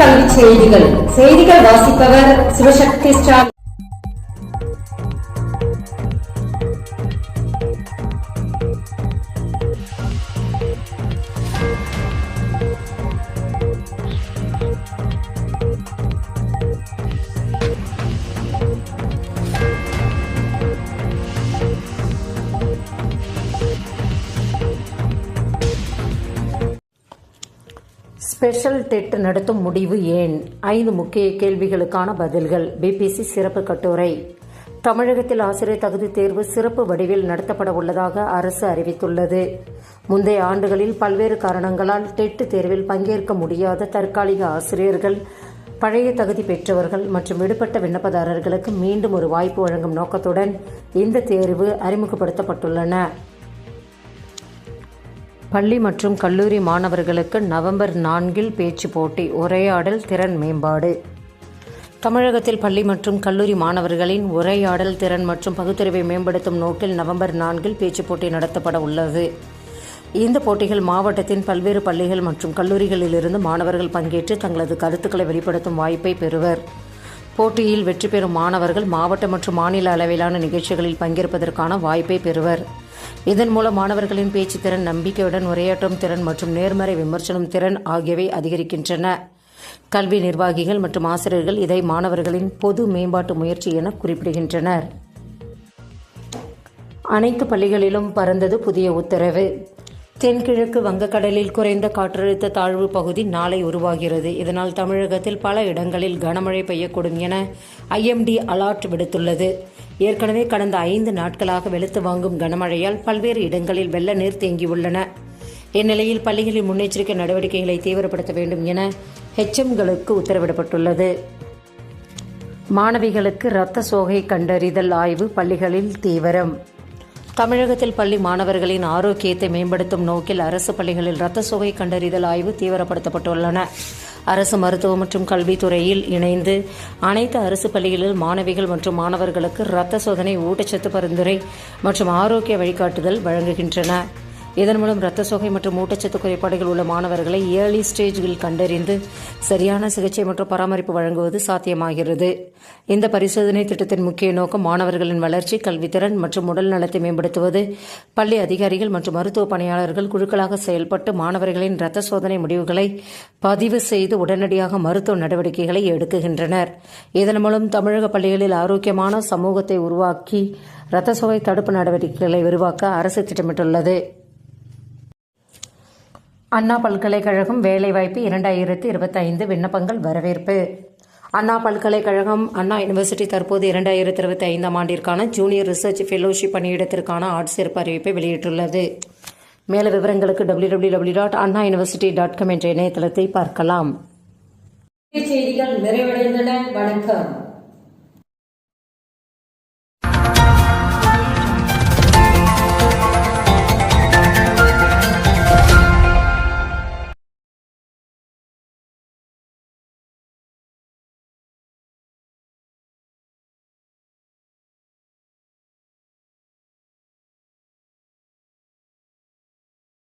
கல்வி செய்திகள். செய்திகள் வாசிப்பவர் சிவசக்தி ஸ்டாலின் ஸ்பெஷல் டெட் நடத்தும் முடிவு ஏன்? ஐந்து முக்கிய கேள்விகளுக்கான பதில்கள். பிபிசி சிறப்பு கட்டுரை. தமிழகத்தில் ஆசிரியர் தகுதி தேர்வு சிறப்பு வடிவில் நடத்தப்பட உள்ளதாக அரசு அறிவித்துள்ளது. முந்தைய ஆண்டுகளில் பல்வேறு காரணங்களால் டெட் தேர்வில் பங்கேற்க முடியாத தற்காலிக ஆசிரியர்கள் பழைய தகுதி பெற்றவர்கள் மற்றும் விடுபட்ட விண்ணப்பதாரர்களுக்கு மீண்டும் ஒரு வாய்ப்பு வழங்கும் நோக்கத்துடன் இந்த தேர்வு அறிமுகப்படுத்தப்பட்டுள்ளன. பள்ளி மற்றும் கல்லூரி மாணவர்களுக்கு நவம்பர் நான்கில் பேச்சு போட்டி உரையாடல் திறன் மேம்பாடு. தமிழகத்தில் பள்ளி மற்றும் கல்லூரி மாணவர்களின் உரையாடல் திறன் மற்றும் பகுத்தறிவை மேம்படுத்தும் நோக்கில் நவம்பர் நான்கில் பேச்சு போட்டி நடத்தப்பட உள்ளது. இந்த போட்டிகள் மாவட்டத்தின் பல்வேறு பள்ளிகள் மற்றும் கல்லூரிகளிலிருந்து மாணவர்கள் பங்கேற்று தங்களது கருத்துக்களை வெளிப்படுத்தும் வாய்ப்பை பெறுவர். போட்டியில் வெற்றி பெறும் மாணவர்கள் மாவட்ட மற்றும் மாநில அளவிலான நிகழ்ச்சிகளில் பங்கேற்பதற்கான வாய்ப்பை பெறுவர். இதன் மூலம் மாணவர்களின் பேச்சு திறன் நம்பிக்கையுடன் உரையாற்றும் திறன் மற்றும் நேர்மறை விமர்சனம் திறன் ஆகியவை அதிகரிக்கின்றன. கல்வி நிர்வாகிகள் மற்றும் ஆசிரியர்கள் இதை மாணவர்களின் பொது மேம்பாட்டு முயற்சி என குறிப்பிடுகின்றனர். அனைத்து பள்ளிகளிலும் பறந்தது புதிய உத்தரவு. தென்கிழக்கு வங்கக்கடலில் குறைந்த காற்றழுத்த தாழ்வு பகுதி நாளை உருவாகிறது. இதனால் தமிழகத்தில் பல இடங்களில் கனமழை பெய்யக்கூடும் என ஐஎம்டி அலர்ட் விடுத்துள்ளது. ஏற்கனவே கடந்த ஐந்து நாட்களாக வெளுத்து வாங்கும் கனமழையால் பல்வேறு இடங்களில் வெள்ள நீர் தேங்கியுள்ளன. இந்நிலையில் பள்ளிகளில் முன்னெச்சரிக்கை நடவடிக்கைகளை தீவிரப்படுத்த வேண்டும் என ஹெச்எம்களுக்கு உத்தரவிடப்பட்டுள்ளது. மாணவிகளுக்கு இரத்த சோகை கண்டறிதல் ஆய்வு பள்ளிகளில் தீவிரம். தமிழகத்தில் பள்ளி மாணவர்களின் ஆரோக்கியத்தை மேம்படுத்தும் நோக்கில் அரசு பள்ளிகளில் இரத்த சுவை கண்டறிதல் ஆய்வு தீவிரப்படுத்தப்பட்டுள்ளன. அரசு மருத்துவ மற்றும் கல்வித்துறையில் இணைந்து அனைத்து அரசு பள்ளிகளில் மாணவிகள் மற்றும் மாணவர்களுக்கு இரத்த சோதனை ஊட்டச்சத்து பரிந்துரை மற்றும் ஆரோக்கிய வழிகாட்டுதல் வழங்குகின்றன. இதன் மூலம் இரத்த சோகை மற்றும் ஊட்டச்சத்து குறைபாடுகள் உள்ள மாணவர்களை ஏர்லி ஸ்டேஜ்களில் கண்டறிந்து சரியான சிகிச்சை மற்றும் பராமரிப்பு வழங்குவது சாத்தியமாகிறது. இந்த பரிசோதனை திட்டத்தின் முக்கிய நோக்கம் மாணவர்களின் வளர்ச்சி கல்வித்திறன் மற்றும் உடல் நலத்தை மேம்படுத்துவது. பள்ளி அதிகாரிகள் மற்றும் மருத்துவ பணியாளர்கள் குழுக்களாக செயல்பட்டு மாணவர்களின் இரத்த சோதனை முடிவுகளை பதிவு செய்து உடனடியாக மருத்துவ நடவடிக்கைகளை எடுக்குகின்றனர். இதன் மூலம் தமிழக பள்ளிகளில் ஆரோக்கியமான சமூகத்தை உருவாக்கி இரத்த சோகை தடுப்பு நடவடிக்கைகளை விரிவாக்க அரசு திட்டமிட்டுள்ளது. அண்ணா பல்கலைக்கழகம் வேலைவாய்ப்பு இரண்டாயிரத்தி இருபத்தைந்து விண்ணப்பங்கள் வரவேற்பு. அண்ணா பல்கலைக்கழகம் அண்ணா யூனிவர்சிட்டி தற்போது இரண்டாயிரத்தி இருபத்தி ஐந்தாம் ஆண்டிற்கான ஜூனியர் ரிசர்ச் ஃபெலோஷிப் பணியிடத்திற்கான ஆட்சேர்ப்பு அறிவிப்பை வெளியிட்டுள்ளது. மேல விவரங்களுக்கு W W W dot Anna university dot com என்ற இணையதளத்தை பார்க்கலாம். செய்திகள் நிறைவடைந்தன. வணக்கம்.